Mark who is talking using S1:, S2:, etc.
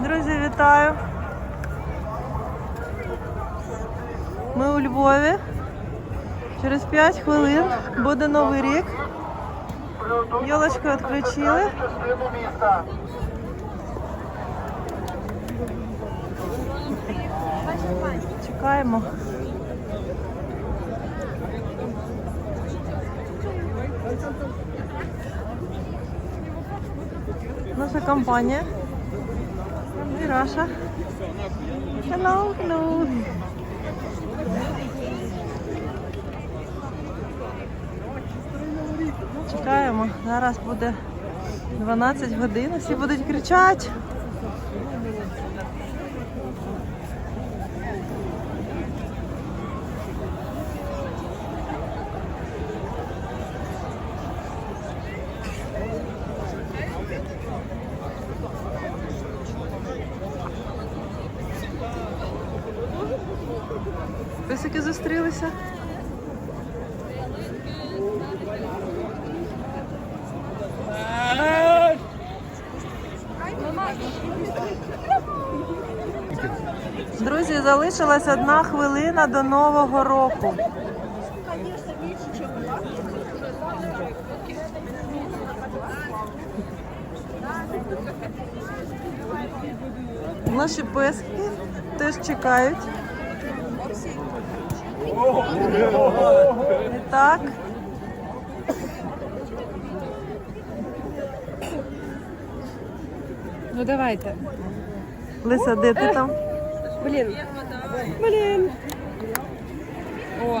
S1: Друзі, вітаю! Ми у Львові. Через 5 хвилин буде новий рік. Йолочку відключили. Чекаємо. Наша компанія. І Раша. Hello, hello. Чекаємо. Зараз буде 12 годин. Всі будуть кричати. Писики зустрілися. Друзі, залишилась одна хвилина до Нового року. Наші пески теж чекають. І так.
S2: Ну давайте.
S1: Лиса, де ти там?
S2: Блін. Блін. О.